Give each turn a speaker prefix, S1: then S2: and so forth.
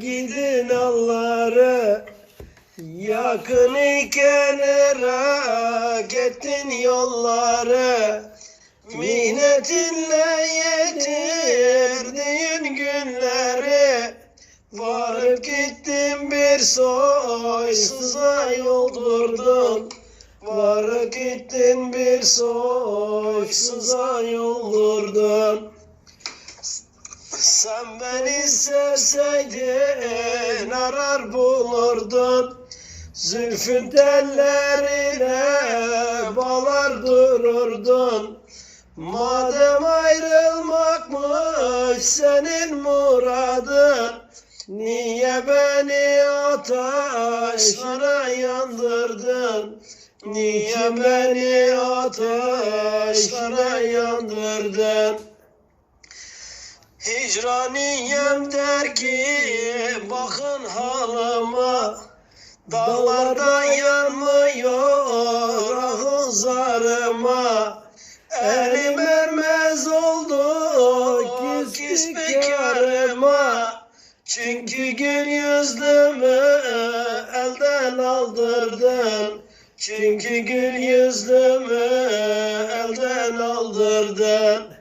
S1: gidin alları Yakın iken erak ettin yolları. Minnetinle yetirdiğin günleri. Varıp gittin bir soysuza yoldurdun Varıp gittin bir soysuza yoldurdun Sen beni sevseydin arar bulurdun. Zülfün tellerine bağlar dururdun. Madem ayrılmakmış senin muradın Niye beni ateşlere yandırdın? Niye beni ateşlere yandırdın Hicraniyem der ki bakın halıma Dağlarda yanmıyor ahın zarıma. Elim ermez oldu küs bekarıma Çünkü gül yüzlümü elden aldırdın. Çünkü gül yüzlümü elden aldırdın